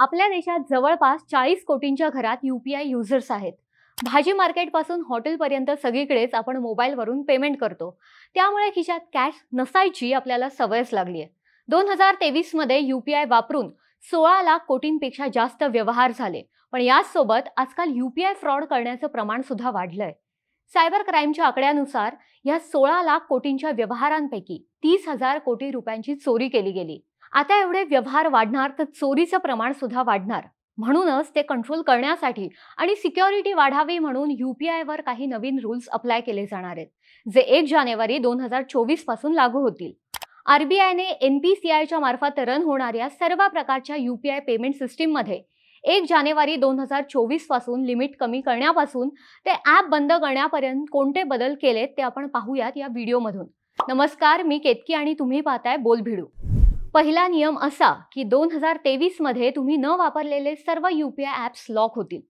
आपल्या देशात जवळपास चाळीस कोटींच्या घरात युपीआय युजर्स आहेत. भाजी मार्केटपासून हॉटेलपर्यंत सगळीकडेच आपण मोबाईलवरून पेमेंट करतो. त्यामुळे खिशात कॅश नसायची आपल्याला सवयच लागली आहे दोन हजार तेवीसमध्ये युपीआय वापरून सोळा लाख कोटींपेक्षा जास्त व्यवहार झाले. पण याचसोबत आजकाल युपीआय फ्रॉड करण्याचं प्रमाण सुद्धा वाढलंय. सायबर क्राईमच्या आकड्यानुसार या सोळा लाख कोटींच्या व्यवहारांपैकी तीस हजार कोटी रुपयांची चोरी केली गेली. आता एवढे व्यवहार वाढणार तर चोरीचं प्रमाण सुद्धा वाढणार. म्हणूनच ते कंट्रोल करण्यासाठी आणि सिक्युरिटी वाढावी म्हणून यूपीआयवर वर काही नवीन रूल्स अप्लाय केले जाणार आहेत जे एक जानेवारी दोन हजार चोवीसपासून लागू होतील. आरबीआयने एनपीसीआयच्या मार्फत रन होणाऱ्या सर्व प्रकारच्या युपीआय पेमेंट सिस्टीममध्ये एक जानेवारी दोन हजार चोवीसपासून लिमिट कमी करण्यापासून ते ॲप बंद करण्यापर्यंत कोणते बदल केलेत ते आपण पाहूयात या व्हिडिओमधून नमस्कार मी केतकी आणि तुम्ही पाहताय बोल भिडू पहिला नियम असा की दोन हजार तेवीसमध्ये तुम्ही न वापरलेले सर्व U P I apps lock होतील.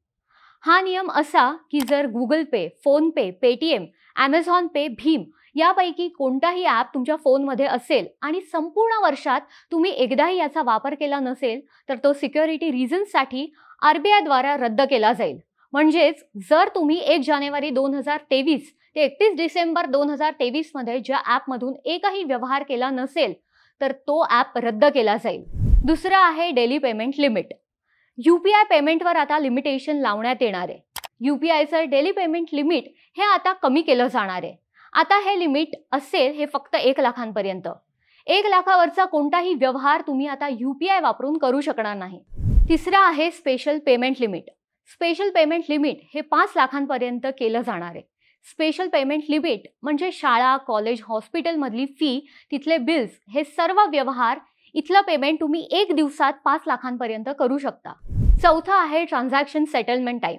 हा नियम असा की जर Google Pay PhonePe Paytm Amazon Pay Bhim यापैकी कोणताही ॲप तुमच्या फोनमध्ये असेल आणि संपूर्ण वर्षात तुम्ही एकदाही याचा वापर केला नसेल तर तो सिक्युरिटी रिझन्ससाठी आर बी आयद्वारा रद्द केला जाईल. म्हणजेच जर तुम्ही एक जानेवारी दोन हजार तेवीस ते एकतीस डिसेंबर दोन हजार तेवीसमध्ये ज्या ॲपमधून एकही व्यवहार केला नसेल तर तो ॲप रद्द केला जाईल. दुसरं आहे daily payment limit. U P I पेमेंटवर आता लिमिटेशन लावण्यात येणार आहे. यू पी आयचं डेली पेमेंट लिमिट हे आता कमी केलं जाणार आहे. आता हे लिमिट असेल हे फक्त एक लाखांपर्यंत. एक लाखावरचा कोणताही व्यवहार तुम्ही आता यू पी आय वापरून करू शकणार नाही. तिसरं आहे special payment limit special payment limit हे पाच लाखांपर्यंत केलं जाणार आहे. स्पेशल पेमेंट लिमिट म्हणजे शाळा कॉलेज हॉस्पिटलमधली फी तिथले बिल्स हे सर्व व्यवहार इथलं पेमेंट तुम्ही एक दिवसात पाच लाखांपर्यंत करू शकता. चौथा आहे transaction settlement time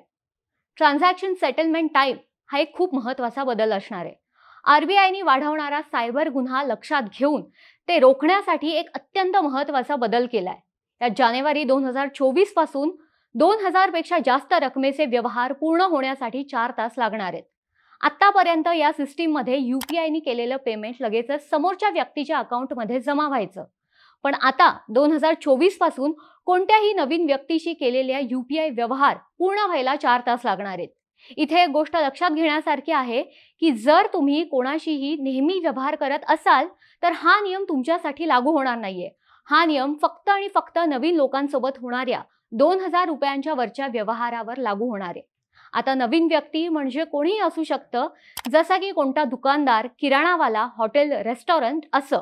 transaction settlement time हा एक खूप महत्त्वाचा बदल असणार आहे. आरबीआयने वाढवणारा सायबर गुन्हा लक्षात घेऊन ते रोखण्यासाठी एक अत्यंत महत्त्वाचा बदल केला आहे त्यात जानेवारी दोन हजार चोवीसपासून दोन हजारपेक्षा जास्त रकमेचे व्यवहार पूर्ण होण्यासाठी चार तास लागणार आहेत. आतापर्यंत या सिस्टीममध्ये यू पी आयनी केलेलं पेमेंट लगेचच समोरच्या व्यक्तीच्या अकाउंटमध्ये जमा व्हायचं. पण आता दोन हजार चोवीसपासून कोणत्याही नवीन व्यक्तीशी केलेल्या यू पी आय व्यवहार पूर्ण व्हायला चार तास लागणार आहेत. इथे एक गोष्ट लक्षात घेण्यासारखी आहे की जर तुम्ही कोणाशीही नेहमी व्यवहार करत असाल तर हा नियम तुमच्यासाठी लागू होणार नाहीये. हा नियम फक्त आणि फक्त नवीन लोकांसोबत होणाऱ्या दोन हजार रुपयांच्या वरच्या व्यवहारावर लागू होणार आहे. आता नवीन व्यक्ती म्हणजे कोणीही असू शकतं. जसा की कोणता दुकानदार किराणावाला हॉटेल रेस्टॉरंट असं.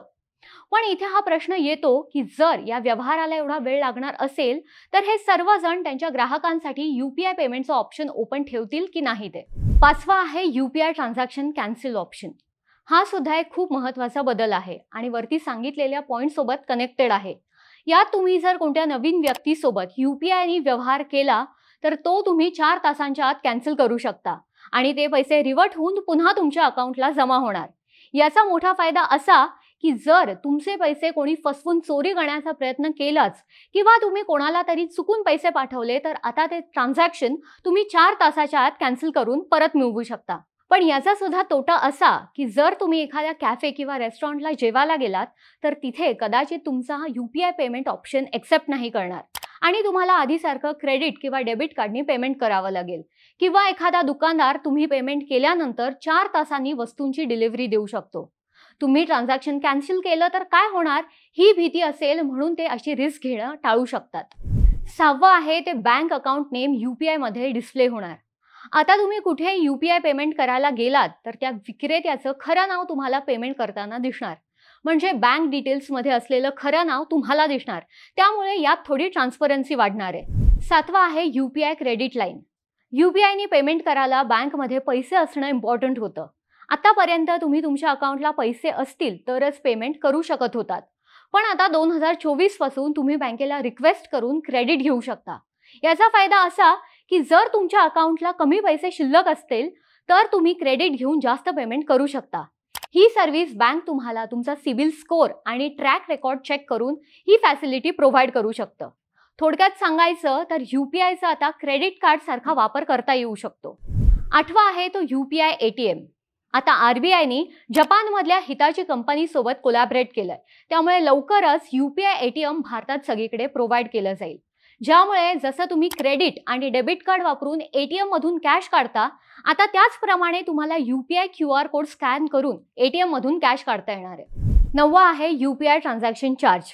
पण इथे हा प्रश्न येतो की जर या व्यवहाराला एवढा वेळ लागणार असेल तर हे सर्वजण त्यांच्या ग्राहकांसाठी युपीआय पेमेंटचं ऑप्शन ओपन ठेवतील की नाही ते? पाचवा आहे युपीआय ट्रान्झॅक्शन कॅन्सल ऑप्शन. हा सुद्धा एक खूप महत्त्वाचा बदल आहे आणि वरती सांगितलेल्या पॉईंटसोबत कनेक्टेड आहे. यात तुम्ही जर कोणत्या नवीन व्यक्तीसोबत युपीआयनी व्यवहार केला तर तो तुम्ही चार तासांच्या आत कॅन्सल करू शकता. आणि ते पैसे रिवर्ट होऊन पुन्हा तुमच्या अकाउंटला जमा होणार. याचा मोठा फायदा असा की जर तुमचे पैसे कोणी फसवून चोरी करण्याचा प्रयत्न केलाच किंवा तुम्ही कोणाला तरी चुकून पैसे पाठवले तर आता ते ट्रान्झॅक्शन तुम्ही चार तासाच्या आत कॅन्सल करून परत मिळवू शकता. पण याचा सुद्धा तोटा असा की जर तुम्ही एखाद्या कॅफे किंवा रेस्टॉरंटला जेवायला गेलात तर तिथे कदाचित तुमचा हा U P I payment option accept नाही करणार. आणि तुम्हाला आधीसारखं क्रेडिट किंवा डेबिट कार्डनी पेमेंट करावं लागेल. किंवा एखादा दुकानदार तुम्ही पेमेंट केल्यानंतर चार तासांनी वस्तूंची डिलिव्हरी देऊ शकतो. तुम्ही ट्रान्झॅक्शन कॅन्सल केलं तर काय होणार? ही भीती असेल म्हणून ते अशी रिस्क घेणं टाळू शकतात. सहावं आहे ते bank account name U P आयमध्ये डिस्प्ले होणार. आता तुम्ही कुठे यू पी आय पेमेंट करायला गेलात तर त्या विक्रेत्याचं खरं नाव तुम्हाला पेमेंट करताना दिसणार. म्हणजे बँक डिटेल्समध्ये असलेलं खरं नाव तुम्हाला दिसणार. त्यामुळे यात थोडी ट्रान्सपरन्सी वाढणार आहे. सातवा आहे U P I credit line U P आयनी payment करायला बँकमध्ये पैसे असणं इम्पॉर्टंट होतं. आतापर्यंत तुम्ही तुमच्या अकाउंटला पैसे असतील तरच पेमेंट करू शकत होतात. पण आता दोन हजार चोवीसपासून तुम्ही बँकेला रिक्वेस्ट करून क्रेडिट घेऊ शकता. याचा फायदा असा की जर तुमच्या अकाउंटला कमी पैसे शिल्लक असतील तर तुम्ही क्रेडिट घेऊन जास्त पेमेंट करू शकता. ही सर्व्हिस बँक तुम्हाला तुमचा सिबिल स्कोअर आणि ट्रॅक रेकॉर्ड चेक करून ही फॅसिलिटी प्रोव्हाइड करू शकतं. थोडक्यात सांगायचं तर यू पी आयचा आता क्रेडिट कार्ड सारखा वापर करता येऊ शकतो. आठवा आहे तो U P I A T M आता आरबीआयने जपानमधल्या हिताची कंपनीसोबत कोलॅबरेट केलंय. त्यामुळे लवकरच U P I A T M भारतात सगळीकडे प्रोव्हाइड केलं जाईल. ज्यामुळे जसं तुम्ही क्रेडिट आणि डेबिट कार्ड वापरून एटीएम मधून कॅश काढता आता त्याचप्रमाणे तुम्हाला UPI Q R code scan करून एटीएम मधून कॅश काढता येणार आहे. नववा आहे युपीआय ट्रान्झॅक्शन चार्ज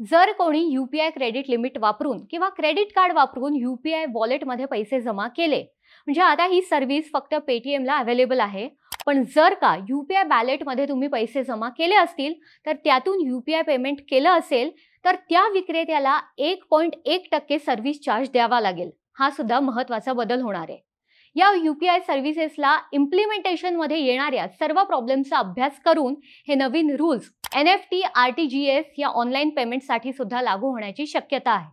जर कोणी U P I credit limit वापरून किंवा क्रेडिट कार्ड वापरून यू पी आय वॉलेटमध्ये पैसे जमा केले म्हणजे आता ही सर्व्हिस फक्त पेटीएमला अवेलेबल आहे पण जर का यू पी आय बॅलेटमध्ये तुम्ही पैसे जमा केले असतील तर त्यातून यू पी आय पेमेंट केलं असेल तर त्या विक्रेत्याला एक पॉईंट एक टक्के सर्व्हिस चार्ज द्यावा लागेल. हा सुद्धा महत्त्वाचा बदल होणार आहे. या युपीआय सर्व्हिसेसला इम्प्लिमेंटेशनमध्ये येणाऱ्या सर्व प्रॉब्लेमचा अभ्यास करून हे नवीन rules N F T R T G S या ऑनलाईन पेमेंटसाठी सुद्धा लागू होण्याची शक्यता आहे.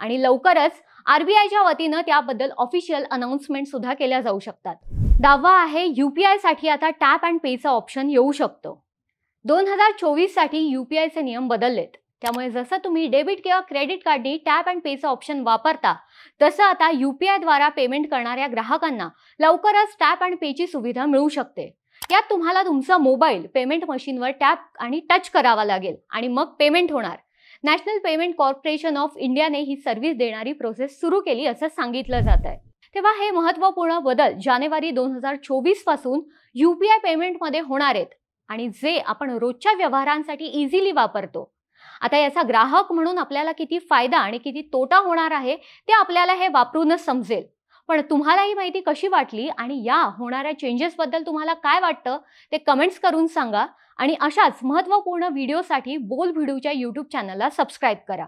आणि लवकरच आरबीआयच्या वतीनं त्याबद्दल ऑफिशियल अनाउन्समेंट सुद्धा केल्या जाऊ शकतात. दावा आहे युपीआयसाठी आता टॅप अँड पेचा ऑप्शन येऊ शकतो. दोन हजार चोवीससाठी आयचे नियम बदललेत. त्यामुळे जसं तुम्ही डेबिट किंवा क्रेडिट कार्डनी टॅप अँड पेचं ऑप्शन वापरता तसं आता युपीआयद्वारा पेमेंट करणाऱ्या ग्राहकांना लवकरच टॅप अँड पेची सुविधा मिळू शकते. यात तुम्हाला तुमचा मोबाईल पेमेंट मशीनवर टॅप आणि टच करावा लागेल आणि मग पेमेंट होणार. नॅशनल पेमेंट कॉर्पोरेशन ऑफ इंडियाने ही सर्व्हिस देणारी प्रोसेस सुरू केली असं सांगितलं जात आहे तेव्हा हे महत्त्वपूर्ण बदल जानेवारी दोन हजार चोवीसपासून युपीआय पेमेंटमध्ये होणार आहेत आणि जे आपण रोजच्या व्यवहारांसाठी इझिली वापरतो. आता याचा ग्राहक म्हणून आपल्याला किती फायदा आणि किती तोटा होणार आहे ते आपल्याला हे वापरूनच समजेल. पण तुम्हाला ही माहिती कशी वाटली आणि या होणाऱ्या चेंजेसबद्दल तुम्हाला काय वाटतं ते कमेंट्स करून सांगा आणि अशाच महत्त्वपूर्ण व्हिडिओसाठी बोल व्हिडिओच्या यूट्यूब चॅनलला सबस्क्राईब करा.